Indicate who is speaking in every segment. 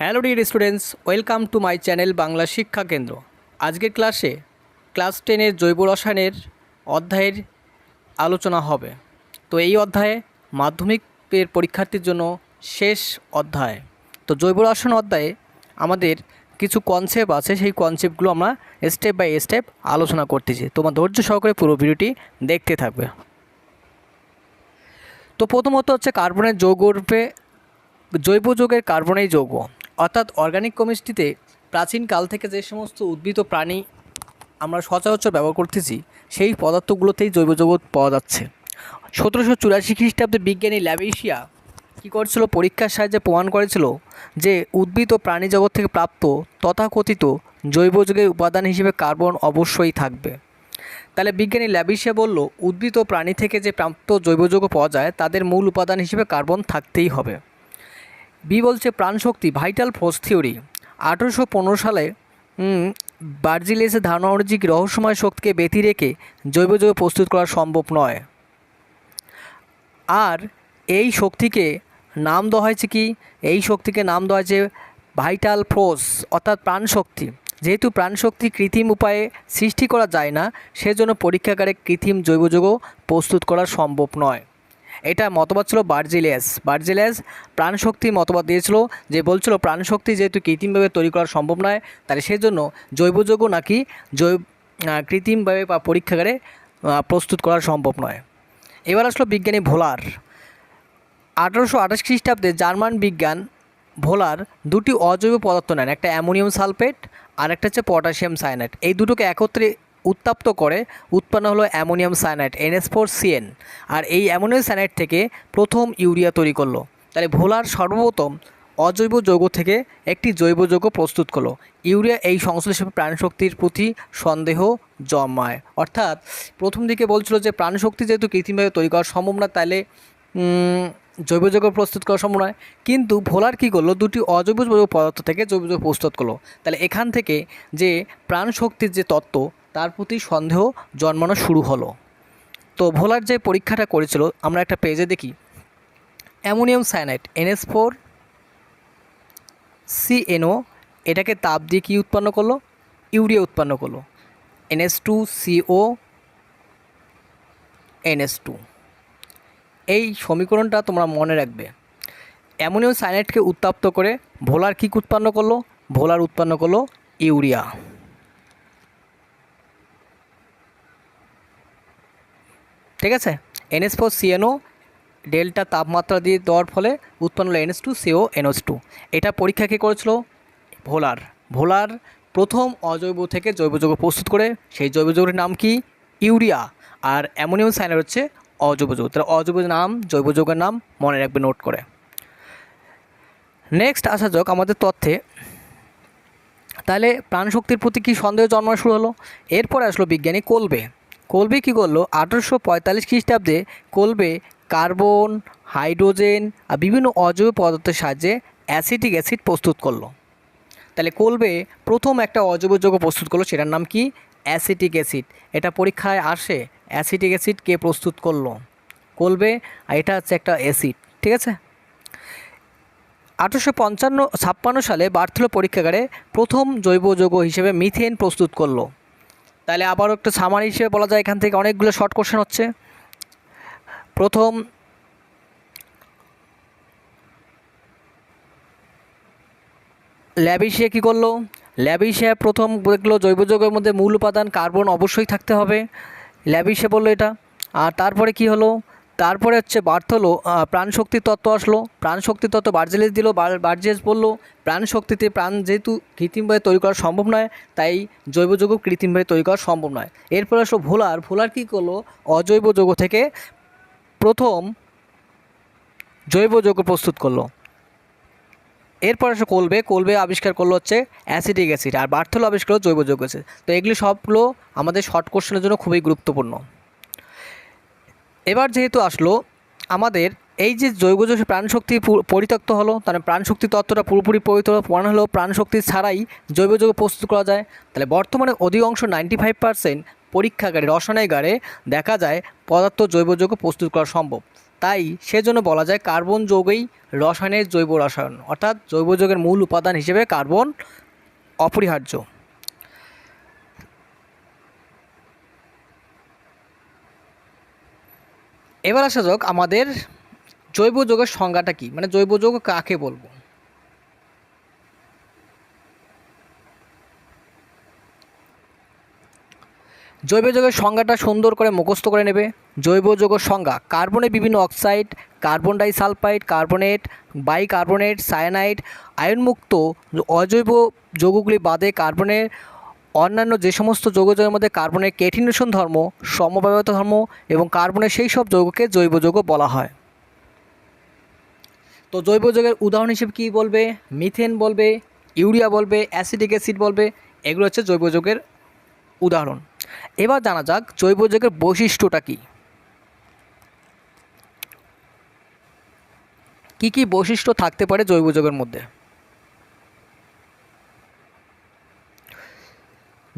Speaker 1: Hello dear students welcome to my channel Bangla Shiksha Kendra আজকের ক্লাসে class টেনের জৈব রসায়নের অধ্যায়ের আলোচনা হবে। তো এই অধ্যায়ে মাধ্যমিকের পরীক্ষার্থীর জন্য শেষ অধ্যায়। তো জৈব রসায়ন অধ্যায়ে আমাদের কিছু কনসেপ্ট আছে, সেই কনসেপ্টগুলো আমরা স্টেপ বাই স্টেপ আলোচনা করতেছি। তোমার ধৈর্য সহকারে পুরো ভিডিওটি দেখতে থাকবে। তো প্রথমত হচ্ছে কার্বনের যৌগরূপে জৈব যৌগের কার্বনেই যৌগ। অর্থাৎ অর্গানিক কেমিস্ট্রিতে প্রাচীনকাল থেকে যে সমস্ত উদ্ভিদ প্রাণী আমরা সচরাচর ব্যবহার করতেছি, সেই পদার্থগুলোতেই জৈব জগৎ পাওয়া যাচ্ছে। সতেরোশো চুরাশি খ্রিস্টাব্দে বিজ্ঞানী ল্যাবেশিয়া কী করেছিল? পরীক্ষার সাহায্যে প্রমাণ করেছিল যে উদ্ভিদ ও প্রাণী জগৎ থেকে প্রাপ্ত তথাকথিত জৈব যৌগের উপাদান হিসেবে কার্বন অবশ্যই থাকবে। তাহলে বিজ্ঞানী ল্যাবিসে বলল, উদ্ভিদ ও প্রাণী থেকে যে প্রাপ্ত জৈব পাওয়া যায়, তাদের মূল উপাদান হিসেবে কার্বন থাকতেই হবে। বি বলছে প্রাণশক্তি ভাইটাল ফোর্স থিওরি আঠেরোশো পনেরো সালে বার্জিলেসের ধারণা অনুযায়ী রহস্যময় শক্তিকে ব্যতি রেখে জৈব যৌগ প্রস্তুত করা সম্ভব নয়। আর এই শক্তিকে নাম দেওয়া হয়েছে কি? এই শক্তিকে নাম দেওয়া হয়েছে ভাইটাল ফোর্স অর্থাৎ প্রাণশক্তি। যেহেতু প্রাণশক্তি কৃত্রিম উপায়ে সৃষ্টি করা যায় না, সেজন্য পরীক্ষাগারে কৃত্রিম জৈব যৌগ প্রস্তুত করা সম্ভব নয়। এটা মতবাদ ছিল বার্জিলিয়াস। বার্জিলিয়াস প্রাণশক্তি মতবাদ দিয়েছিল, যে বলছিল প্রাণশক্তি যেহেতু কৃত্রিমভাবে তৈরি করা সম্ভব নয়, তাহলে সেজন্য জৈব যৌগ নাকি জৈব কৃত্রিমভাবে বা পরীক্ষাগারে প্রস্তুত করা সম্ভব নয়। এবার আসলো বিজ্ঞানী ভোলার। আঠারোশো আঠাশ খ্রিস্টাব্দে জার্মান বিজ্ঞান ভোলার দুটি অজৈব পদার্থ নেন, একটা অ্যামোনিয়াম সালফেট আর একটা হচ্ছে পটাশিয়াম সায়ানাইড। এই দুটোকে একত্রে উত্তাপ্ত করে, উৎপন্ন হলো ammonium cyanide NH four CN আর এই অ্যামোনিয়াম সায়ানাইড থেকে প্রথম ইউরিয়া তৈরি করল। তাহলে ভোলার সর্বপ্রথম অজৈব যৌগ থেকে একটি জৈব যৌগ প্রস্তুত করল। ইউরিয়া এই সংশ্লেষে প্রাণশক্তির প্রতি সন্দেহ জন্মায়। অর্থাৎ প্রথম দিকে বলছিল যে প্রাণশক্তি যেহেতু কৃত্রিমভাবে তৈরি করা সম্ভব না, তাহলে জৈব যৌগ প্রস্তুত করা সম্ভব নয়। কিন্তু ভোলার কী করল? দুটি অজৈব যৌগ পদার্থ থেকে জৈব যৌগ প্রস্তুত করল। তাহলে এখান থেকে যে প্রাণশক্তির যে তত্ত্ব তার প্রতি সন্দেহ জন্মানো শুরু হলো। তো ভোলার যে পরীক্ষাটা করেছিল, আমরা একটা পেজে দেখি। Ammonium cyanide NH four CNO এটাকে তাপ দিয়ে কী উৎপন্ন করল? ইউরিয়া উৎপন্ন করল। NH two CO NH two. এই সমীকরণটা তোমরা মনে রাখবে। অ্যামোনিয়াম সায়ানাইডকে উত্তাপ্ত করে ভোলার কী উৎপন্ন করল? ভোলার উৎপন্ন করল ইউরিয়া। ঠিক আছে? এনএস ফোর সিএনও ডেল্টা তাপমাত্রা দিয়ে দেওয়ার ফলে উৎপন্ন হলো NH two CO NH two এটা পরীক্ষা কে করেছিল? ভোলার। ভোলার প্রথম অজৈব থেকে জৈব যৌগ প্রস্তুত করে, সেই জৈব যৌগের নাম কি? ইউরিয়া। আর অ্যামোনিয়াম সায়ানাইড হচ্ছে অজৈব যৌগ। তাহলে অজৈব নাম, জৈব যৌগের নাম মনে রাখবে, নোট করে। নেক্সট আসা যাক আমাদের তথ্যে। তাহলে প্রাণশক্তির প্রতি কি সন্দেহ জন্মানো শুরু হলো? এরপরে আসলো বিজ্ঞানী কোলবে। কোলবে কী করল আঠারোশো পঁয়তাল্লিশ খ্রিস্টাব্দে। কোলবে কার্বন, হাইড্রোজেন আর বিভিন্ন অজৈব পদার্থের সাহায্যে অ্যাসিটিক অ্যাসিড প্রস্তুত করল। তাহলে কোলবে প্রথম একটা অজৈব যৌগ প্রস্তুত করল, সেটার নাম কি? Acetic acid. এটা পরীক্ষায় আসে, অ্যাসিটিক অ্যাসিড কে প্রস্তুত করল? কোলবে আর এটা হচ্ছে একটা অ্যাসিড, ঠিক আছে? আঠেরোশো পঞ্চান্ন, ছাপ্পান্ন সালে বার্থলো পরীক্ষাগারে প্রথম জৈব যৌগ হিসেবে মিথেন প্রস্তুত করল। তাহলে আবারও একটু সামারি হিসেবে বলা যায় এখান থেকে অনেকগুলো শর্ট কোশ্চেন হচ্ছে। প্রথম ল্যাবিশিয়া কী করল? ল্যাবিশিয়া প্রথম দেখল জৈব যৌগের মধ্যে মূল উপাদান কার্বন অবশ্যই থাকতে হবে। ল্যাবিশিয়া বলল এটা। আর তারপরে কি হলো? তারপরে হচ্ছে বার্থলো প্রাণশক্তির তত্ত্ব আসলো প্রাণশক্তির তত্ত্ব বার্জেলেস দিল বার্জেস বলল প্রাণশক্তিতে প্রাণ যেহেতু কৃত্রিমভাবে তৈরি করা সম্ভব নয়, তাই জৈব যৌগ কৃত্রিমভাবে তৈরি করা সম্ভব নয়। এরপর আসলো ভোলার ভোলার কী করল? অজৈব যৌগ থেকে প্রথম জৈব যৌগ প্রস্তুত করল। এরপর আসলে কোলবে কোলবে আবিষ্কার করল হচ্ছে অ্যাসিডিক অ্যাসিড, আর বার্থলো আবিষ্কার জৈব যৌগ অ্যাসিড। তো এগুলি সবগুলো আমাদের শর্ট কোশ্চেনের জন্য খুবই গুরুত্বপূর্ণ। এবার যেহেতু আসলো, আমাদের এই যে জৈব প্রাণশক্তি পরিত্যক্ত হলো, তাহলে প্রাণশক্তি তত্ত্বটা পুরোপুরি পবিত্র প্রমাণ হলো প্রাণশক্তি ছাড়াই জৈব যৌগ প্রস্তুত করা যায়। তাহলে বর্তমানে অধিকাংশ নাইনটি ফাইভ পার্সেন্ট পরীক্ষাগারে, রসায়নাগারে দেখা যায় পদার্থ জৈব যৌগ প্রস্তুত করা সম্ভব। তাই সেজন্য বলা যায় কার্বন যৌগই রসায়নের জৈব রসায়ন, অর্থাৎ জৈব যৌগের মূল উপাদান হিসেবে কার্বন অপরিহার্য। এবার আসা যাক আমাদের জৈব যৌগের সংজ্ঞাটা কি? মানে জৈব যৌগ কাকে বলব? জৈব যৌগের সংজ্ঞাটা সুন্দর করে মুখস্থ করে নেবে। জৈব যৌগের সংজ্ঞা কার্বনের বিভিন্ন oxide, carbon disulphide, carbonate, bicarbonate, cyanide, আয়নমুক্ত অজৈব যৌগগুলি বাদে কার্বনের অন্যান্য যে সমস্ত যৌগযৌগের মধ্যে কার্বনের কেটিনেশন ধর্ম, সমবায়ত ধর্ম এবং কার্বনের সেই সব যৌগকে জৈব যৌগ বলা হয়। তো জৈব যৌগের উদাহরণ হিসেবে কী বলবে? মিথেন বলবে, ইউরিয়া বলবে অ্যাসিডিক অ্যাসিড বলবে, এগুলো হচ্ছে জৈব যৌগের উদাহরণ। এবার জানা যাক জৈব যৌগের বৈশিষ্ট্যটা কী। কী কী বৈশিষ্ট্য থাকতে পারে জৈব যৌগের মধ্যে?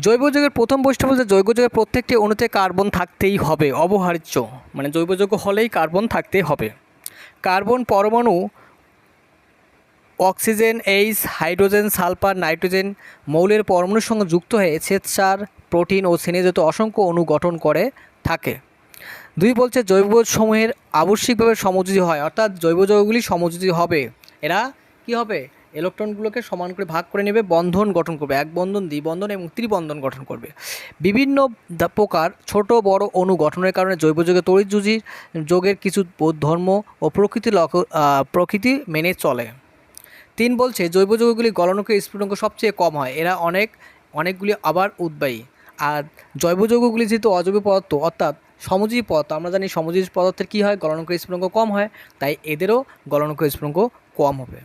Speaker 1: জৈব যৌগের প্রথম বৈশিষ্ট্য বলতে জৈব যৌগের প্রত্যেকটি অণুতে কার্বন থাকতেই হবে অবহার্য মানে জৈব যৌগ হলেই কার্বন থাকতেই হবে। কার্বন পরমাণু, oxygen, H, hydrogen, sulphur, nitrogen মৌলের পরমাণুর সঙ্গে যুক্ত হয়ে শ্বেতসার প্রোটিন ও স্নেহজাত অসংখ্য অণু গঠন করে থাকে। দুই বলছে জৈব সমূহের আবশ্যিকভাবে সমযোজী হয়, অর্থাৎ জৈব যৌগগুলি সমযোজী হবে। এরা কি হবে? ইলেকট্রনগুলোকে সমান করে ভাগ করে নেবে, বন্ধন গঠন করবে, এক বন্ধন দ্বিবন্ধন এবং ত্রিবন্ধন গঠন করবে। বিভিন্ন প্রকার ছোট, বড় অণু গঠনের কারণে জৈব যৌগের তড়িৎযুজির যোগের কিছু ধর্ম ও প্রকৃতি লক্ষ প্রকৃতি মেনে চলে। তিন বলছে, জৈব যৌগগুলি গলনকে স্ফুটনাঙ্ক সবচেয়ে কম হয়, এরা অনেক, অনেকগুলি আবার উদ্বায়ী। আর জৈব যৌগগুলি যেহেতু অজৈব পদার্থ, অর্থাৎ সমজীবী পদার্থ, আমরা জানি সমজীবী পদার্থের কী হয়? গলনক স্ফুটনাঙ্ক কম হয়, তাই এদেরও গলনক স্ফুটনাঙ্ক কম হবে।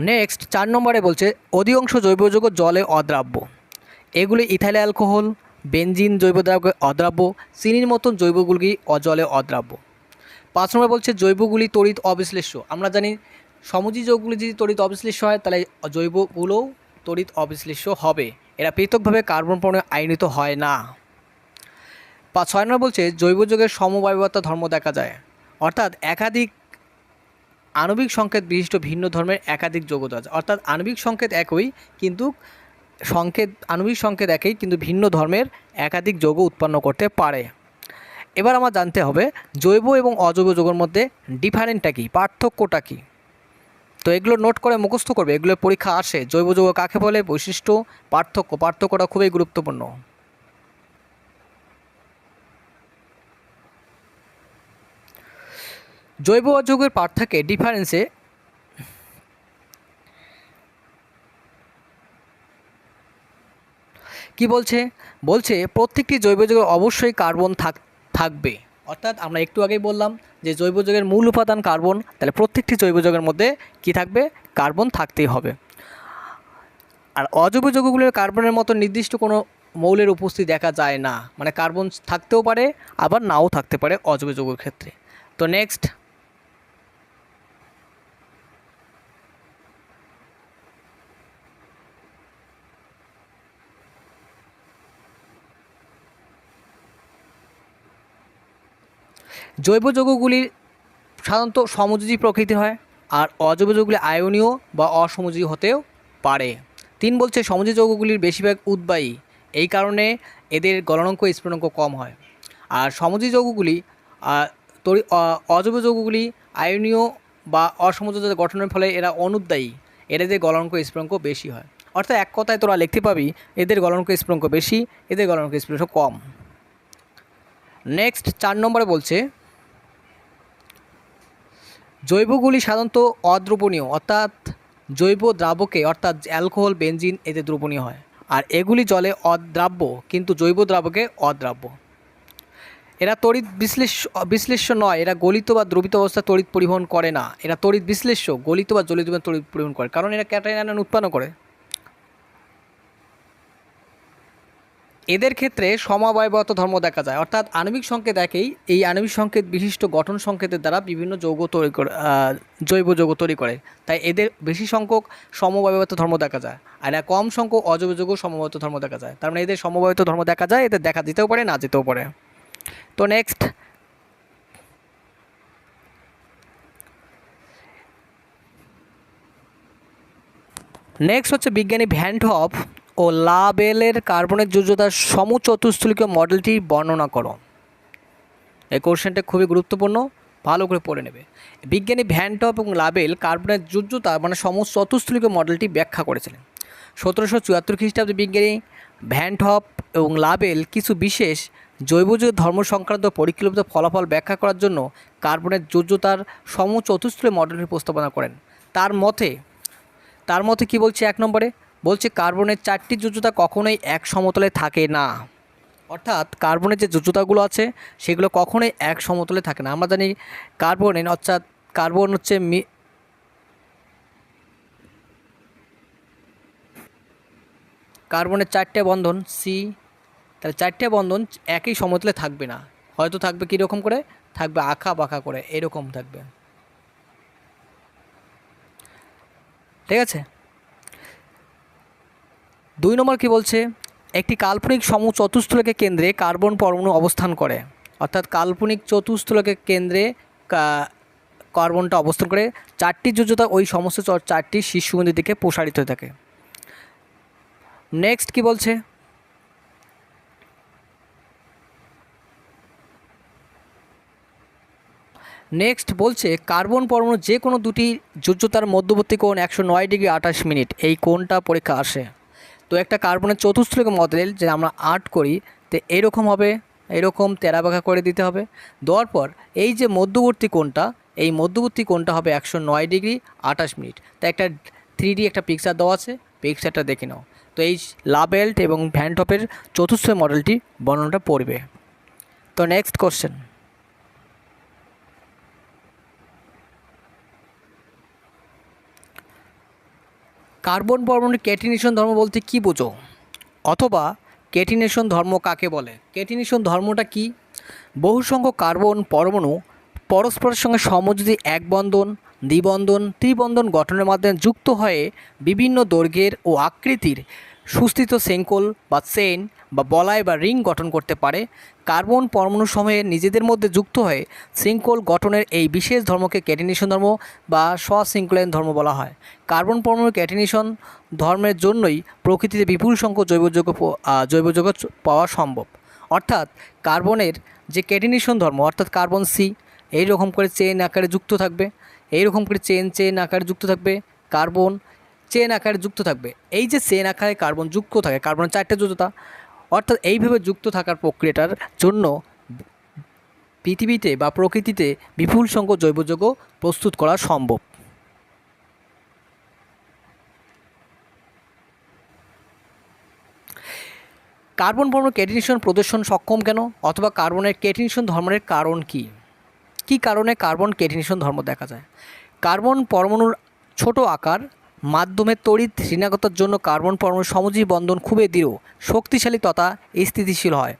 Speaker 1: নেক্সট চার নম্বরে বলছে, অধিকাংশ জৈব যৌগ জলে অদ্রাব্য। এগুলি ইথাইল অ্যালকোহল, বেনজিন জৈব দ্রাব্য অদ্রাব্য, চিনির মতন জৈবগুলি অজলে অদ্রাব্য। পাঁচ নম্বরে বলছে, জৈবগুলি তড়িৎ অবিশ্লেষ্য। আমরা জানি সমুদ্রী যৌগগুলি যদি তড়িৎ অবিশ্লেষ্য হয়, তাহলে জৈবগুলোও তড়িৎ অবিশ্লেষ্য হবে। এরা পৃথকভাবে কার্বন পরমাণু আইনিত হয় না। পাঁচ, ছয় নম্বর বলছে জৈব যৌগের সমবায়বতা ধর্ম দেখা যায়। অর্থাৎ একাধিক আণবিক সংকেত বিশিষ্ট ভিন্ন ধর্মের একাধিক যৌগ দেওয়া যায় অর্থাৎ আণবিক সংকেত একই, কিন্তু সংকেত, আণবিক সংকেত একই, কিন্তু ভিন্ন ধর্মের একাধিক যৌগ উৎপন্ন করতে পারে। এবার আমার জানতে হবে, জৈব এবং অজৈব যৌগের মধ্যে ডিফারেন্টটা কী? পার্থক্যটা কী? তো এগুলো নোট করে মুখস্থ করবে এগুলো পরীক্ষা আসে। জৈব যৌগ কাকে বলে? বৈশিষ্ট্য, পার্থক্য। পার্থক্যটা খুবই গুরুত্বপূর্ণ। জৈব অযৌগের পার্থক্যে ডিফারেন্সে কি বলছে? বলছে প্রত্যেকটি জৈব যৌগে অবশ্যই কার্বন থাক, থাকবে। অর্থাৎ আমরা একটু আগেই বললাম যে জৈব যৌগের মূল উপাদান কার্বন তাহলে প্রত্যেকটি জৈব যৌগের মধ্যে কি থাকবে? কার্বন থাকতেই হবে। আর অজৈব যৌগগুলোর কার্বনের মতো নির্দিষ্ট কোনো মৌলের উপস্থিতি দেখা যায় না। মানে কার্বন থাকতেও পারে, আবার নাও থাকতে পারে অজৈব যৌগের ক্ষেত্রে। তো নেক্সট জৈব যৌগগুলির সাধারণত সমযোজী প্রকৃতি হয় আর অজৈব যৌগগুলি আয়নীয় বা অসমযোজী হতেও পারে। তিন বলছে সমযোজী যৌগগুলির বেশিরভাগ উদ্বায়ী। এই কারণে এদের গলনাঙ্ক, স্ফুটনাঙ্ক কম হয়। আর সমযোজী যৌগগুলি অ- অজৈব যৌগগুলি আয়নীয় বা অসমযোজী গঠনের ফলে এরা অনুদ্বায়ী। এদের গলনাঙ্ক, স্ফুটনাঙ্ক বেশি হয়। অর্থাৎ এক কথায় তোরা লিখতে পাবি, এদের গলনাঙ্ক, স্ফুটনাঙ্ক বেশি, এদের গলনাঙ্ক, স্ফুটনাঙ্ক কম। নেক্সট চার নম্বরে বলছে জৈবগুলি সাধারণত অদ্রবণীয়, অর্থাৎ জৈব দ্রাবকে, অর্থাৎ অ্যালকোহল বেঞ্জিন এতে দ্রবণীয় হয়। আর এগুলি জলে অদ্রাব্য, কিন্তু জৈব দ্রাবকে অদ্রাব্য। এরা তড়িৎ বিশ্লেষ, বিশ্লেষ্য নয়, এরা গলিত বা দ্রবিত অবস্থা তড়িৎ পরিবহন করে না। এরা তড়িৎ বিশ্লেষ্য, গলিত বা জলিত তড়িৎ পরিবহন করে, কারণ এরা ক্যাটাইন আয়ন উৎপন্ন করে। এদের ক্ষেত্রে সমাবয়বত ধর্ম দেখা যায়। অর্থাৎ আণবিক সংকেত একই, এই আণবিক সংকেত বিশিষ্ট গঠন সংকেতের দ্বারা বিভিন্ন যৌগ তৈরি করে জৈব যৌগ তৈরি করে। তাই এদের বেশি সংখ্যক সমবায়বত ধর্ম দেখা যায়। আর কম সংখ্যক অজৈব যৌগ সমবায়িত ধর্ম দেখা যায়। তার মানে এদের সমবায়িত ধর্ম দেখা যায়, এদের দেখা যেতেও পারে, না যেতেও পারে। তো নেক্সট নেক্সট হচ্ছে বিজ্ঞানী ভ্যান্টহপ ও লাবেলের কার্বনের যোজ্যতার সমু সমচতুস্থলিকীয় মডেলটি বর্ণনা করো। এই কোশ্চেনটা খুবই গুরুত্বপূর্ণ, ভালো করে পড়ে নেবে। বিজ্ঞানী ভ্যান্টপ এবং লাবেল কার্বনের যোজ্যতা মানে সমু সমচতুস্থলিকীয় মডেলটি ব্যাখ্যা করেছিলেন। সতেরোশো চুয়াত্তর খ্রিস্টাব্দে বিজ্ঞানী ভ্যান্টপ এবং লাবেল কিছু বিশেষ জৈবযুগ ধর্ম সংক্রান্ত পরীক্ষিত ফলাফল ব্যাখ্যা করার জন্য কার্বনের যোজ্যতার সমচতুস্থলীয় মডেলটি প্রস্তাবনা করেন। তার মতে তার মতে কি বলছে এক নম্বরে? বলছে কার্বনের চারটি যোজ্যতা কখনোই এক সমতলে থাকে না। অর্থাৎ কার্বনের যে যোজ্যতাগুলো আছে, সেগুলো কখনোই এক সমতলে থাকে না। আমরা জানি কার্বনের, অর্থাৎ কার্বন হচ্ছে মি কার্বনের চারটে বন্ধন সি তাহলে চারটে বন্ধন একই সমতলে থাকবে না। হয়তো থাকবে কীরকম করে? থাকবে আঁকা বাঁকা করে, এরকম থাকবে। ঠিক আছে? দুই নম্বর কি বলছে? একটি কাল্পনিক সমচতুস্থলকে কেন্দ্রে কার্বন পরমাণু অবস্থান করে। অর্থাৎ কাল্পনিক চতুস্থলকে কেন্দ্রে কার্বনটা অবস্থান করে। চারটি যোজ্যতা ওই সমস্ত চারটি শীর্ষবিন্দুর দিকে প্রসারিত হয়ে থাকে। নেক্সট কি বলছে? নেক্সট বলছে, কার্বন পরমাণু যে কোনো দুটি যোজ্যতার মধ্যবর্তী কোণ একশো নয় ডিগ্রি আঠাশ মিনিট। এই কোণটা পরীক্ষা আসে। তো একটা কার্বনের চতুস্থলিক মডেল যে আমরা আর্ট করি, তো এরকম হবে, এরকম তেরা বাঁকা করে দিতে হবে। দেওয়ার পর এই যে মধ্যবর্তী কোণটা, এই মধ্যবর্তী কোণটা হবে একশো নয় ডিগ্রি আঠাশ মিনিট। তা একটা থ্রি ডি একটা পিকচার দেওয়া আছে পিকচারটা দেখে নাও। তো এই লাবেল্ট এবং ভ্যানটপের চতুর্থ মডেলটি বর্ণনাটা পড়বে। তো নেক্সট কোশ্চেন কার্বন পরমাণু ক্যাটিনেশন ধর্ম বলতে কি বোঝো? অথবা ক্যাটিনেশন ধর্ম কাকে বলে? ক্যাটিনেশন ধর্মটা কি? বহু সংখ্যক কার্বন পরমাণু পরস্পরের সঙ্গে সমযোজী এক বন্ধন দ্বিবন্ধন ত্রিবন্ধন গঠনের মাধ্যমে যুক্ত হয়ে বিভিন্ন দৈর্ঘ্যের ও আকৃতির সুস্থিত সেঙ্কল বা চেন বা বলয় বা রিং গঠন করতে পারে। কার্বন পরমাণু সময়ে নিজেদের মধ্যে যুক্ত হয়ে শৃঙ্খল গঠনের এই বিশেষ ধর্মকে ক্যাটিনেশন ধর্ম বা স্বশৃঙ্খলায়ন ধর্ম বলা হয়। কার্বন পরমাণু ক্যাটিনেশন ধর্মের জন্যই প্রকৃতিতে বিপুল সংখ্যক আহ, জৈবযোগ্য পাওয়া সম্ভব। অর্থাৎ কার্বনের যে ক্যাটিনেশন ধর্ম অর্থাৎ কার্বন সি এই রকম করে চেন আকারে যুক্ত থাকবে। এই রকম করে চেন চেন আকারে যুক্ত থাকবে। কার্বন চেন আকারে যুক্ত থাকবে। এই যে চেন আকারে কার্বন যুক্ত থাকে কার্বনের চারটে যোজতা অর্থাৎ এইভাবে যুক্ত থাকার প্রক্রিয়াটার জন্য পৃথিবীতে বা প্রকৃতিতে বিপুল সংখ্যক জৈব যৌগ প্রস্তুত করা সম্ভব। কার্বন পরমাণু ক্যাটিনেশন প্রদর্শন সক্ষম কেন? অথবা কার্বনের ক্যাটিনেশন ধর্মের কারণ কি? কি কারণে কার্বন ক্যাটিনেশন ধর্ম দেখা যায়? কার্বন পরমাণুর ছোট আকার মাধ্যমে তড়িৎ ঋণাগতার জন্য কার্বন পরমাণুর সমজীব বন্ধন খুবই দৃঢ়, শক্তিশালী তথা স্থিতিশীল হয়।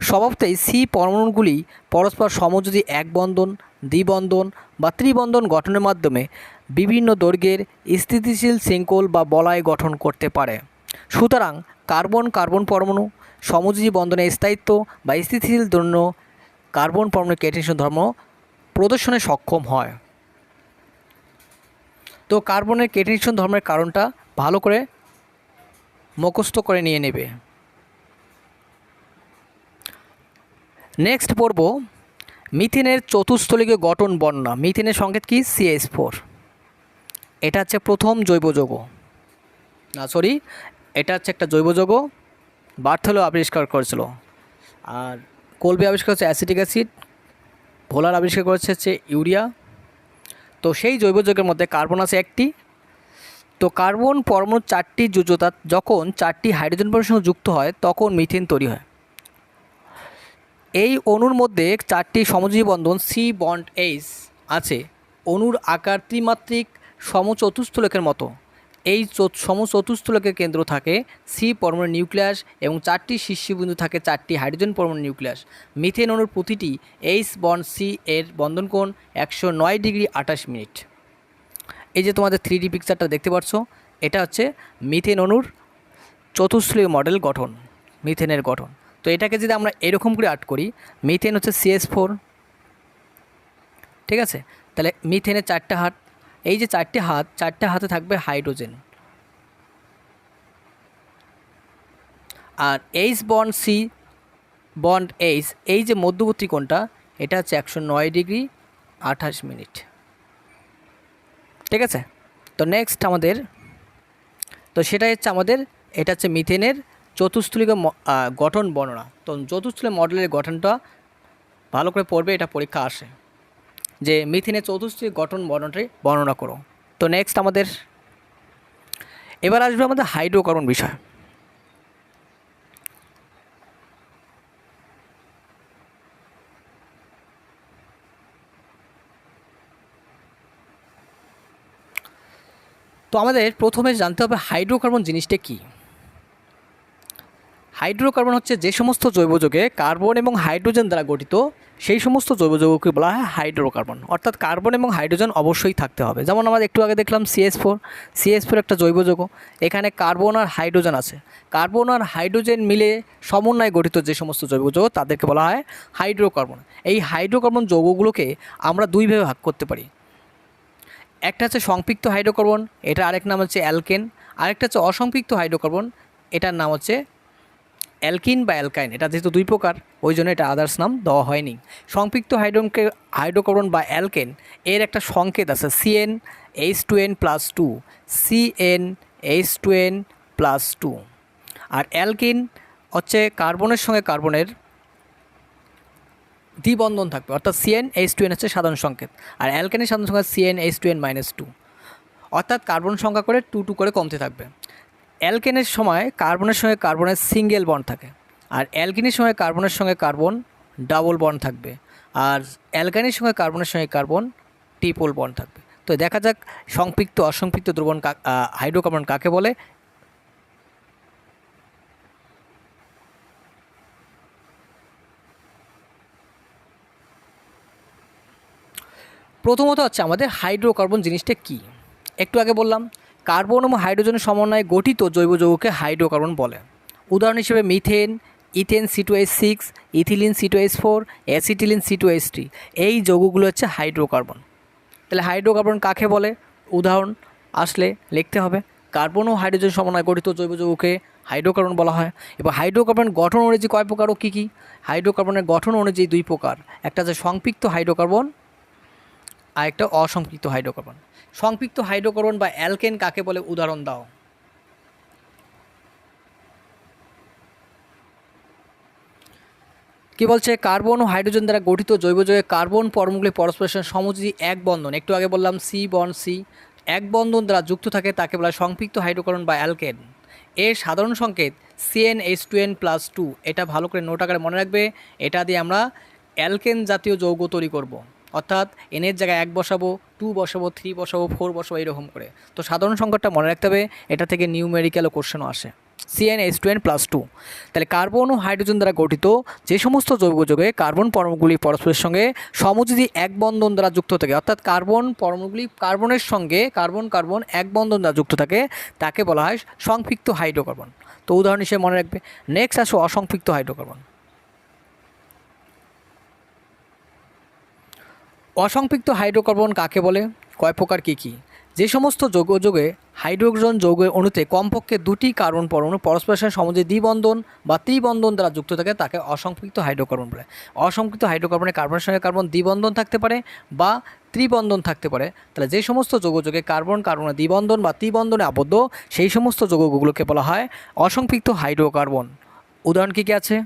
Speaker 1: স্বভাবতেই সি পরমাণুগুলি পরস্পর সমযোজী এক বন্ধন, দ্বিবন্ধন বা ত্রিবন্ধন গঠনের মাধ্যমে বিভিন্ন দৈর্ঘ্যের স্থিতিশীল শৃঙ্খল বা বলয় গঠন করতে পারে। সুতরাং কার্বন কার্বন পরমাণু সমযোজী বন্ধনের স্থায়িত্ব বা স্থিতিশীল জন্য কার্বন পরমাণু ক্যাটিনেশন ধর্ম প্রদর্শনে সক্ষম হয়। তো কার্বনের ক্যাটিনেশন ধর্মের কারণটা ভালো করে মুখস্থ করে নিয়ে নেবে। নেক্সট পড়ব মিথেনের চতুস্থলিকে গঠন বর্ণনা। মিথেনের সংকেত কি? সিএস ফোর এটা হচ্ছে প্রথম জৈব যৌগ। না সরি এটা হচ্ছে একটা জৈব যৌগ। বার্থেলো আবিষ্কার করেছিল। আর কলবি আবিষ্কার হচ্ছে অ্যাসিটিক অ্যাসিড। ভোলার আবিষ্কার করেছে হচ্ছে ইউরিয়া। তো সেই জৈব যৌগের মধ্যে কার্বন আছে একটি। তো কার্বন পরমাণুর চারটি যুজতা যখন চারটি হাইড্রোজেন পরমাণুর সঙ্গে যুক্ত হয়, তখন মিথেন তৈরি হয়। এই অণুর মধ্যে চারটি সমজীবী বন্ধন সি বন্ড এইচ আছে। অণুর আকার ত্রিমাত্রিক সমচতুস্থলকের মতো। এই চো- সমচতুস্থলকের কেন্দ্র থাকে সি পরমাণু নিউক্লিয়াস এবং চারটি শীর্ষবিন্দু থাকে চারটি হাইড্রোজেন পরমাণু নিউক্লিয়াস। মিথেন অণুর প্রতিটি এইচ বন সি এর বন্ধন কোণ একশো নয় ডিগ্রি আঠাশ মিনিট। এই যে তোমাদের থ্রি ডি পিকচারটা দেখতে পাচ্ছ এটা হচ্ছে মিথেন অণুর চতুস্থলীয় মডেল গঠন, মিথেনের গঠন। তো এটাকে যদি আমরা এরকম করে আর্ট করি, মিথেন হচ্ছে সিএস ফোর ঠিক আছে? তাহলে মিথেনের চারটে হাত এই যে চারটে হাত, চারটে হাতে থাকবে হাইড্রোজেন। আর H bond C bond H এই যে মধ্যবর্তী কোণটা, এটা হচ্ছে একশো নয় ডিগ্রি আঠাশ মিনিট। ঠিক আছে? তো নেক্সট আমাদের, তো সেটাই হচ্ছে আমাদের, এটা হচ্ছে মিথেনের চতুস্থলিক গঠন বর্ণনা। তো চতুস্থলিক মডেলের গঠনটা ভালো করে পড়বে, এটা পরীক্ষা আসে। যে মিথেনের চতুস্থলিক গঠন বর্ণনাটি বর্ণনা করো। তো নেক্সট আমাদের, এবার আসবে আমাদের হাইড্রোকার্বন বিষয়। তো আমাদের প্রথমে জানতে হবে হাইড্রোকার্বন জিনিসটা কী। হাইড্রোকার্বন হচ্ছে যে সমস্ত জৈব যৌগে কার্বন এবং হাইড্রোজেন দ্বারা গঠিত সেই সমস্ত জৈব যৌগকে বলা হয় হাইড্রোকার্বন। অর্থাৎ কার্বন এবং হাইড্রোজেন অবশ্যই থাকতে হবে। যেমন আমরা একটু আগে দেখলাম সিএস ফোর সিএস ফোর একটা জৈব যৌগ। এখানে কার্বন আর হাইড্রোজেন আছে। কার্বন আর হাইড্রোজেন মিলে সমন্বয়ে গঠিত যে সমস্ত জৈব যৌগ, তাদেরকে বলা হয় হাইড্রোকার্বন। এই হাইড্রোকার্বন যৌগগুলোকে আমরা দুইভাবে ভাগ করতে পারি। একটা হচ্ছে সংপৃক্ত হাইড্রোকার্বন এটা আরেক নাম হচ্ছে অ্যালকেন। আরেকটা হচ্ছে অসংপৃক্ত হাইড্রোকার্বন, এটার নাম হচ্ছে অ্যালকিন বা অ্যালকাইন, এটা যেহেতু দুই প্রকার, ওই জন্য এটা আদার্স নাম দেওয়া হয়নি। সংপৃক্ত হাইড্রোনকে হাইড্রোকার্বন বা অ্যালকেন, এর একটা সংকেত আছে CN H two N plus two CN H two N plus two আর অ্যালকিন হচ্ছে কার্বনের সঙ্গে কার্বনের দ্বিবন্ধন থাকবে, অর্থাৎ সিএন এইচ টু এন হচ্ছে সাধারণ সংকেত, আর অ্যালকেনের সাধারণ সংখ্যা CN H two N minus two অর্থাৎ কার্বন সংখ্যা করে টু টু করে কমতে থাকবে। অ্যালকেনের সময় কার্বনের সঙ্গে কার্বনের সিঙ্গেল বন্ড থাকে। আর অ্যালকিনের সময় কার্বনের সঙ্গে কার্বন ডাবল বন্ড থাকবে। আর অ্যালকানির সঙ্গে কার্বনের সঙ্গে কার্বন ট্রিপল বন্ড থাকবে। তো দেখা যাক সংপৃক্ত, অসংপৃক্ত দ্রবণ হাইড্রোকার্বন কাকে বলে? প্রথমত হচ্ছে আমাদের হাইড্রোকার্বন জিনিসটা কী? একটু আগে বললাম কার্বন এবং হাইড্রোজেনের সমন্বয়ে গঠিত জৈব যৌগকে হাইড্রোকার্বন বলে। উদাহরণ হিসেবে methane, ethane C two H six ethylene C two H four acetylene C two H three এই যৌগগুলো হচ্ছে হাইড্রোকার্বন। তাহলে হাইড্রোকার্বন কাকে বলে? উদাহরণ আসলে লিখতে হবে। কার্বন ও হাইড্রোজেন সমন্বয়ে গঠিত জৈব যৌগকে হাইড্রোকার্বন বলা হয়। এবার হাইড্রোকার্বন গঠন অনুযায়ী কয় প্রকার ও কী কী? হাইড্রোকার্বনের গঠন অনুযায়ী দুই প্রকার। একটা হচ্ছে সংপৃক্ত হাইড্রোকার্বন আর একটা অসংপৃক্ত হাইড্রোকার্বন। সংপৃক্ত হাইড্রোকার্বন বা অ্যালকেন কাকে বলে? উদাহরণ দাও। কি বলছে? কার্বন ও হাইড্রোজেন দ্বারা গঠিত জৈব যৌগে কার্বন পরমাণুগুলি পরস্পরের সমযোজী এক বন্ধন। একটু আগে বললাম সি বন সি। এক বন্ধন দ্বারা যুক্ত থাকে তাকে বলা সংপৃক্ত হাইড্রোকার্বন বা অ্যালকেন। এর সাধারণ সংকেত CN H two N plus two এটা ভালো করে নোট আকারে মনে রাখবে। এটা দিয়ে আমরা অ্যালকেন জাতীয় যৌগ তৈরি করব। অর্থাৎ এনের জায়গায় এক বসাবো টু বসাবো থ্রি বসাবো ফোর বসাবো, এরকম করে। তো সাধারণ সংখ্যাটা মনে রাখতে হবে, এটা থেকে নিউ নিউমেরিক্যালও কোশ্চেনও আসে। CN H two N plus two তাহলে কার্বন ও হাইড্রোজেন দ্বারা গঠিত যে সমস্ত জৈব যৌগে কার্বন পরমাণুগুলি পরস্পরের সঙ্গে সমযোজী এক বন্ধন দ্বারা যুক্ত থাকে, অর্থাৎ কার্বন পরমাণুগুলি কার্বনের সঙ্গে কার্বন কার্বন এক বন্ধন দ্বারা যুক্ত থাকে, তাকে বলা হয় সংপৃক্ত হাইড্রোকার্বন তো উদাহরণ হিসেবে মনে রাখবে। নেক্সট আসো অসংপৃক্ত হাইড্রোকার্বন অসংপৃক্ত হাইড্রোকার্বন কাকে বলে? কয় প্রকার কী কী? যে সমস্ত যৌগ যোগে হাইড্রোজেন যৌগের অণুতে কমপক্ষে দুটি কার্বন পরমাণু পরস্পরের সঙ্গে সমজে দ্বিবন্ধন বা ত্রিবন্ধন দ্বারা যুক্ত থাকে, তাকে অসংপৃক্ত হাইড্রোকার্বন বলে। অসংপৃক্ত হাইড্রোকার্বনে কার্বনের সঙ্গে কার্বন দ্বিবন্ধন থাকতে পারে বা ত্রিবন্ধন থাকতে পারে। তাহলে যে সমস্ত যৌগ কার্বন কার্বনে দ্বিবন্ধন বা ত্রিবন্ধনে আবদ্ধ, সেই সমস্ত যৌগগুলোকে বলা হয় অসংপৃক্ত হাইড্রোকার্বন। উদাহরণ কী কী আছে?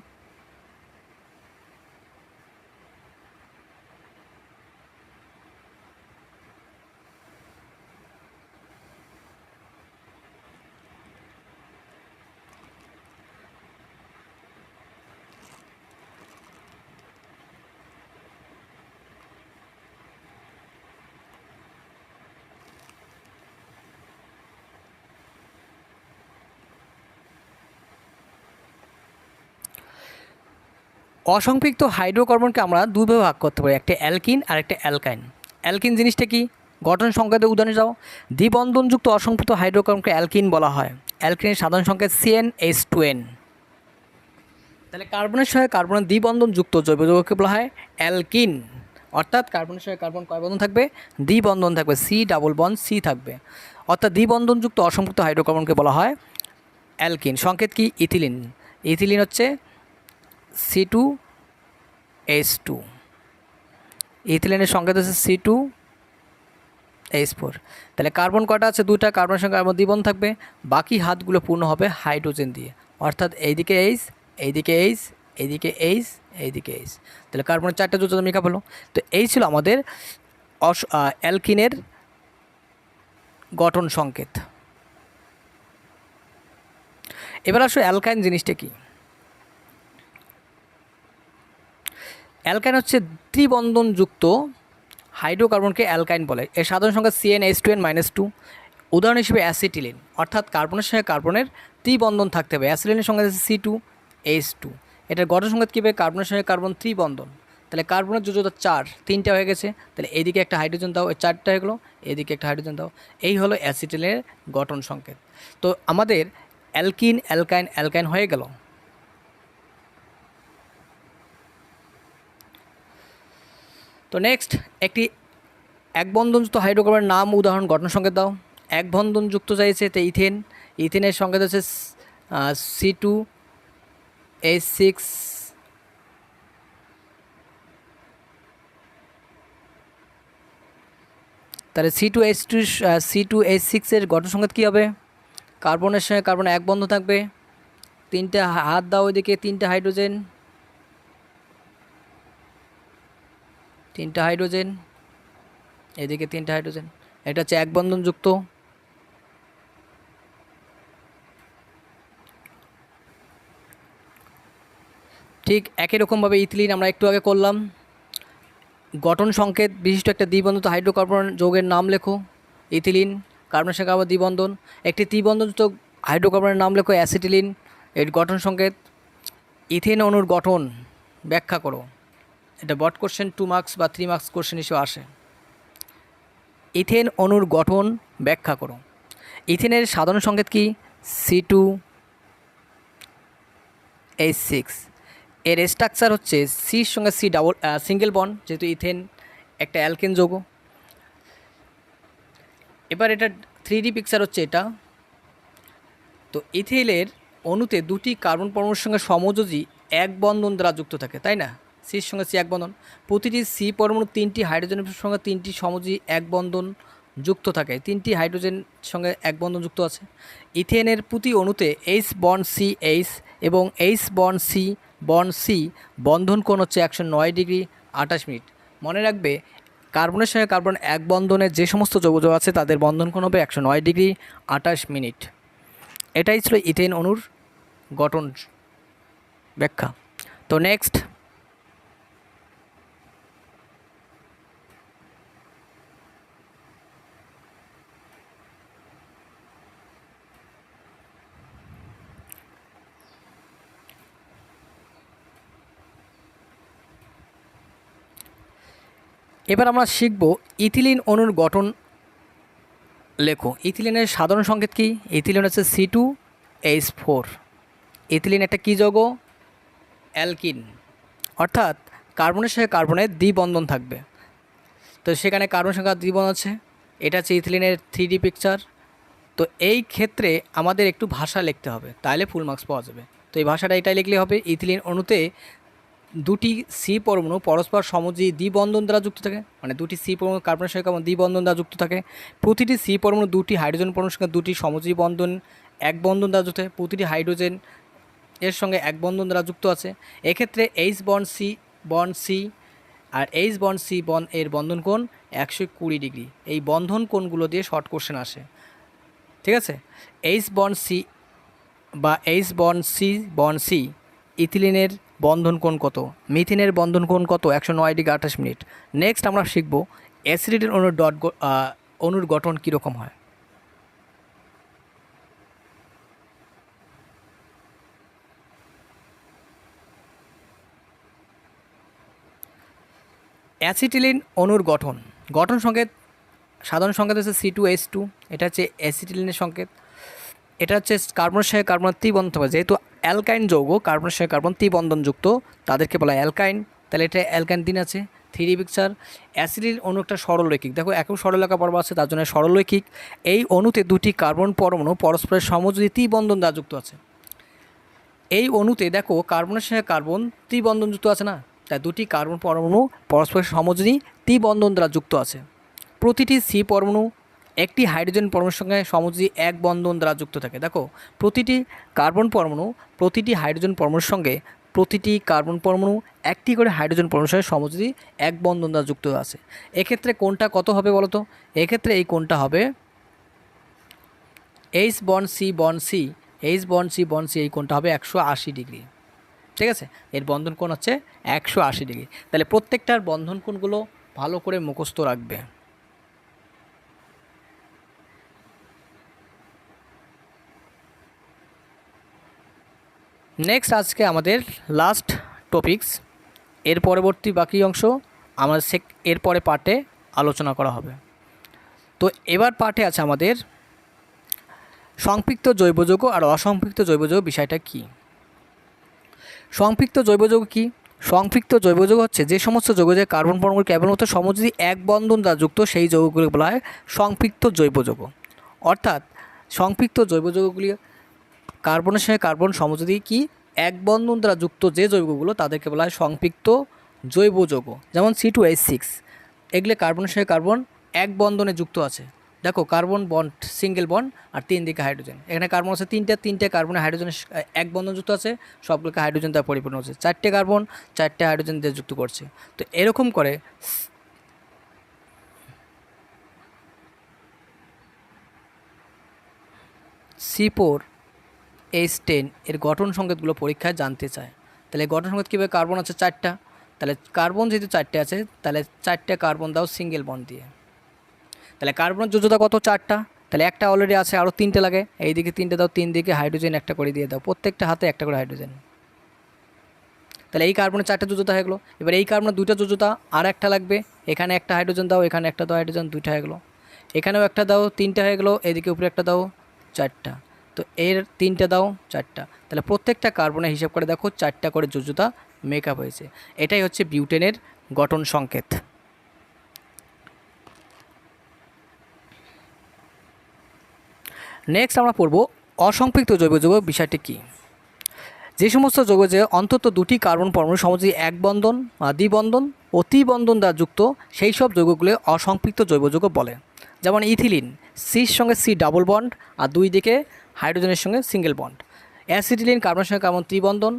Speaker 1: অসম্পৃক্ত হাইড্রোকার্বনকে আমরা দুভাবে ভাগ করতে পারি, একটা অ্যালকিন আর একটা অ্যালকাইন। অ্যালকিন জিনিসটা কি? গঠন সংকেতের উদাহরণে যাও দ্বিবন্ধনযুক্ত অসম্পৃক্ত হাইড্রোকার্বনকে অ্যালকিন বলা হয়। অ্যালকিনের সাধারণ সংকেত সিএন এইচ টু এন তাহলে কার্বনের সঙ্গে কার্বনের দ্বিবন্ধনযুক্ত জৈব যৌগকে বলা হয় অ্যালকিন। অর্থাৎ কার্বনের সঙ্গে কার্বন কয় বন্ধন থাকবে? দ্বিবন্ধন থাকবে সি ডাবল বন সি থাকবে। অর্থাৎ দ্বিবন্ধনযুক্ত অসম্পৃক্ত হাইড্রোকার্বনকে বলা হয় অ্যালকিন। সংকেত কি? ইথিলিন। ইথিলিন হচ্ছে সি টু এইচ টু ইথিলিনের সংকেত হচ্ছে সি টু এইচ ফোর তাহলে কার্বন কটা আছে? দুটা কার্বনের সঙ্গে কার্বন দ্বিবন্ধ থাকবে। বাকি হাতগুলো পূর্ণ হবে হাইড্রোজেন দিয়ে। অর্থাৎ এইদিকে এইচ এইদিকে এইচ এইদিকে এইচ এইদিকে এইচ তাহলে কার্বনের চারটা যোজন মেকআপ হলো তো এই ছিল আমাদের অস অ্যালকিনের গঠন সংকেত। এবার আসো অ্যালকাইন জিনিসটা কি? অ্যালকাইন হচ্ছে ত্রিবন্ধনযুক্ত হাইড্রোকার্বনকে অ্যালকাইন বলে। এর সাধারণ সংখ্যা CN H two N minus two উদাহরণ হিসেবে অ্যাসিটিলিন, অর্থাৎ কার্বনের সঙ্গে কার্বনের ত্রিবন্ধন থাকতে হবে। অ্যাসিলিনের সংখ্যা আছে সি টু এইচ টু এটার গঠন সংখ্যা কী হবে? কার্বনের সঙ্গে কার্বন ত্রিবন্ধন। তাহলে কার্বনের যোজতা চার, তিনটা হয়ে গেছে। তাহলে এদিকে একটা হাইড্রোজেন দাও চারটা হয়ে গেলো, এদিকে একটা হাইড্রোজেন দাও। এই হলো অ্যাসিটিলের গঠন সংকেত। তো আমাদের অ্যালকিন, অ্যালকাইন অ্যালকাইন হয়ে গেল। তো নেক্সট একটি এক বন্ধনযুক্ত হাইড্রোকার্বনের নাম উদাহরণ গঠন সংকেত দাও। এক বন্ধনযুক্ত চাইছে তো ইথেন। ইথেনের সংকেত হচ্ছে সি টু এইচ সিক্স তাহলে C two H two C two H সিক্সের গঠন সংকেত কী হবে? কার্বনের সঙ্গে কার্বন এক বন্ধ থাকবে। তিনটে হাত দাও ওইদিকে তিনটে হাইড্রোজেন। তিনটা হাইড্রোজেন, এদিকে তিনটা হাইড্রোজেন, এটা হচ্ছে এক বন্ধনযুক্ত। ঠিক একই রকমভাবে ইথিলিন আমরা একটু আগে করলাম। গঠন সংকেত বিশিষ্ট একটা দ্বিবন্ধিত হাইড্রোকার্বন যৌগের নাম লেখো। ইথিলিন কার্বনের সঙ্গে আবার দ্বিবন্ধন। একটি দ্বিবন্ধনযুক্ত হাইড্রোকার্বনের নাম লেখো অ্যাসিটিলিন। এর গঠন সংকেত ইথেন অণুর গঠন। ব্যাখ্যা করো। এটা বট কোশ্চেন টু মার্কস বা থ্রি মার্কস কোশ্চেন হিসেবে আসে। ইথেন অণুর গঠন ব্যাখ্যা করো। ইথেনের সাধারণ সংকেত কি? সি টু এইচ সিক্স এর স্ট্রাকচার হচ্ছে সির সঙ্গে সি ডাবল সিঙ্গেল বন যেহেতু ইথেন একটা অ্যালকেন যৌগ। এবার এটা থ্রি ডি পিকচার হচ্ছে এটা। তো ইথেলের অণুতে দুটি কার্বন পরমাণুর সঙ্গে সমযোজী এক বন্ধন দ্বারা যুক্ত থাকে, তাই না? সির সঙ্গে সি এক বন্ধন। প্রতিটি সি পরমাণু তিনটি হাইড্রোজেনের সঙ্গে তিনটি সমযোজী এক বন্ধন যুক্ত থাকে। তিনটি হাইড্রোজেন সঙ্গে এক বন্ধন যুক্ত আছে। ইথেনের প্রতি অণুতে এইচ বন সি এইচ এবং H bond C bond C বন্ধন কোণ হচ্ছে একশো নয় ডিগ্রি আঠাশ মিনিট। মনে রাখবে, কার্বনের সঙ্গে কার্বন এক বন্ধনের যে সমস্ত যৌগ আছে, তাদের বন্ধন কোণ হবে একশো নয় ডিগ্রি আঠাশ মিনিট। এটাই ছিল ইথেন অণুর গঠন ব্যাখ্যা। তো নেক্সট এবার আমরা শিখব ইথিলিন অণুর গঠন লেখো। ইথিলিনের সাধারণ সংকেত কি? ইথিলিন হচ্ছে C two H four. Ethylene একটা কী যৌগ? অ্যালকিন। অর্থাৎ কার্বনের সাথে কার্বনের দ্বিবন্ধন থাকবে। তো সেখানে কার্বন সংখ্যা দ্বিবন্ধন আছে। এটা হচ্ছে ইথিলিনের থ্রি পিকচার। তো এই ক্ষেত্রে আমাদের একটু ভাষা লিখতে হবে তাহলে ফুল মার্কস পাওয়া যাবে। তো এই ভাষাটা এটাই লিখলে হবে, ইথিলিন অণুতে দুটি সি পরমাণু পরস্পর সমজি দ্বিবন্ধন দ্বারা যুক্ত থাকে। মানে দুটি সি পরমাণু কার্বনের সঙ্গে কার্বন দ্বিবন্ধন দ্বারা যুক্ত থাকে। প্রতিটি সি পরমাণু দুটি হাইড্রোজেন পরমাণুর সঙ্গে দুটি সমজি বন্ধন, এক বন্ধন দ্বারা যুক্ত থাকে। প্রতিটি হাইড্রোজেন এর সঙ্গে এক বন্ধন দ্বারা যুক্ত আছে। এক্ষেত্রে H bond C bond C আর এইচ বন সি বন এর বন্ধন কোণ একশো কুড়ি ডিগ্রি। এই বন্ধন কোণগুলো দিয়ে শর্ট কোশ্চেন আসে। ঠিক আছে? এইচ বন সি বা H bond C bond C ইথিলিনের বন্ধন কোণ কত? মিথিনের বন্ধন কোণ কত? একশো নয় ডিগ্রি আঠাশ মিনিট। নেক্সট আমরা শিখব অ্যাসিডিটের অণুর ডট অণুর গঠন কীরকম হয়। অ্যাসিটিলিন অণুর গঠন। গঠন সংকেত, সাধারণ সংকেত হচ্ছে সি টু এস টু এটা হচ্ছে অ্যাসিটিলিনের সংকেত। এটা হচ্ছে কার্বনের সঙ্গে কার্বন ত্রিবন্ধন হবে যেহেতু অ্যালকাইন যৌগ কার্বনের সঙ্গে কার্বন ত্রিবন্ধনযুক্ত, তাদেরকে বলা অ্যালকাইন। তাহলে এটা অ্যালকাইন দিন আছে থ্রি পিকচার অ্যাসিডিল অণু একটা সরলরৈখিক। দেখো একই সরলরেখা পর্ব আছে, তার জন্য সরলরৈখিক। এই অণুতে দুটি কার্বন পরমাণু পরস্পরের সমযোজী ত্রিবন্ধন দ্বারা যুক্ত আছে। এই অণুতে দেখো কার্বনের সঙ্গে কার্বন ত্রিবন্ধন যুক্ত আছে না? তাই দুটি কার্বন পরমাণু পরস্পরের সমযোজী ত্রিবন্ধন দ্বারা যুক্ত আছে। প্রতিটি সি পরমাণু একটি হাইড্রোজেন পরমাণুর সঙ্গে সমযোজী এক বন্ধন দ্বারা যুক্ত থাকে। দেখো, প্রতিটি কার্বন পরমাণু প্রতিটি হাইড্রোজেন পরমাণুর সঙ্গে প্রতিটি কার্বন পরমাণু একটি করে হাইড্রোজেন পরমাণুর সঙ্গে সমযোজী এক বন্ধন দ্বারা যুক্ত আছে। এক্ষেত্রে কোনটা কত হবে বলো তো? এক্ষেত্রে এই কোনটা হবে H bond C bond C H bond C bond C এই কোনটা হবে একশো আশি ডিগ্রি। ঠিক আছে? এর বন্ধন কোণ হচ্ছে একশো আশি ডিগ্রি। তাহলে প্রত্যেকটার বন্ধন কোণগুলো ভালো করে মুখস্থ রাখবে। নেক্সট আজকে আমাদের লাস্ট টপিকস এর পরবর্তী বাকি অংশ আমাদের সেক এর পরে পার্টে আলোচনা করা হবে। তো এবার পার্টে আছে আমাদের সংপৃক্ত জৈব যৌগ আর অসম্পৃক্ত জৈব যৌগ বিষয়টা কী? সংপৃক্ত জৈব যৌগ কী? সংপৃক্ত জৈব যৌগ হচ্ছে যে সমস্ত যৌগ যে কার্বন পরমাণু কেবলমাত্র সমযোজী এক বন্ধন দ্বারা যুক্ত সেই যৌগগুলি বলা হয় সংপৃক্ত জৈব যৌগ অর্থাৎ সংপৃক্ত জৈব যৌগগুলি কার্বনের সঙ্গে কার্বন সমযোজী কি? এক বন্ধন দ্বারা যুক্ত যে যৌগগুলো তাদেরকে বলা হয় সংপৃক্ত জৈব যৌগ, যেমন সি টু এইচ সিক্স এগুলো কার্বনের সঙ্গে কার্বন এক বন্ধনে যুক্ত আছে। দেখো, কার্বন বন্ড, সিঙ্গেল বন্ড আর তিন দিকে হাইড্রোজেন। এখানে কার্বন আছে তিনটে তিনটে কার্বনে হাইড্রোজেন এক বন্ধন যুক্ত আছে, সবগুলোকে হাইড্রোজেন দ্বারা পরিপূর্ণ হচ্ছে। চারটে কার্বন, চারটে হাইড্রোজেন দিয়ে যুক্ত করছে। তো এরকম করে সি ফোর এইচ টেন এর গঠন সংকেতগুলো পরীক্ষায় জানতে চায়। তাহলে গঠন সংকেত কীভাবে কার্বন আছে চারটা? তাহলে কার্বন যেহেতু চারটে আছে, তাহলে চারটে কার্বন দাও সিঙ্গেল বন্ড দিয়ে। তাহলে কার্বনের যোজ্যতা কত চারটা? তাহলে একটা অলরেডি আছে, আরও তিনটে লাগে। এই দিকে তিনটে দাও তিন দিকে হাইড্রোজেন একটা করে দিয়ে দাও। প্রত্যেকটা হাতে একটা করে হাইড্রোজেন তাহলে এই কার্বনের চারটে যোজ্যতা হয়ে গেলো। এবার এই কার্বনের দুইটা যোজ্যতা আর একটা লাগবে। এখানে একটা হাইড্রোজেন দাও, এখানে একটা দাও হাইড্রোজেন দুইটা হয়ে গেলো। এখানেও একটা দাও, তিনটা হয়ে গেলো এদিকে উপরে একটা দাও, চারটা। তো এর তিনটা দাও, চারটা। তাহলে প্রত্যেকটা কার্বনের হিসাব করে দেখো, চারটা করে যোজ্যতা মেকআপ হয়েছে। এটাই হচ্ছে বিউটেনের গঠন সংকেত। নেক্সট আমরা পড়ব, অসম্পৃক্ত জৈব যৌগ বিষয়টি কী? যে সমস্ত যৌগ অন্তত দুটি কার্বন পরমাণু সমযোজী এক বন্ধন বা দ্বিবন্ধন ও ত্রিবন্ধন দ্বারা যুক্ত, সেই সব যৌগগুলো অসম্পৃক্ত জৈব বলে। যেমন ইথিলিন সির সঙ্গে সি ডাবল বন্ড আর দুই দিকে হাইড্রোজেনের সঙ্গে সিঙ্গেল বন্ড অ্যাসিডিলিন কার্বনের সঙ্গে কার্বন ত্রিবন্ধন।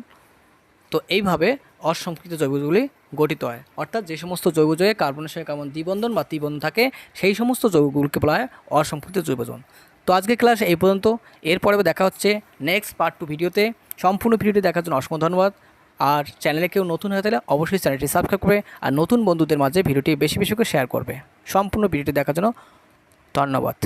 Speaker 1: তো এইভাবে অসম্পৃক্ত জৈবগুলি গঠিত হয়। অর্থাৎ যে সমস্ত জৈব যৌগে কার্বনের সঙ্গে কার্বন দ্বিবন্ধন বা ত্রিবন্ধন থাকে, সেই সমস্ত যৌগগুলিকে বলা হয় অসম্পৃক্ত জৈব যৌগ তো আজকে ক্লাস এই পর্যন্ত। এরপরে দেখা হচ্ছে নেক্সট পার্ট টু ভিডিওতে। সম্পূর্ণ ভিডিওটি দেখার জন্য অসংখ্য ধন্যবাদ। আর চ্যানেলে কেউ নতুন হয়ে থাকলে অবশ্যই চ্যানেলটি সাবস্ক্রাইব করবে আর নতুন বন্ধুদের মাঝে ভিডিওটি বেশি বেশি করে শেয়ার করবে। সম্পূর্ণ ভিডিওটি দেখার জন্য ধন্যবাদ।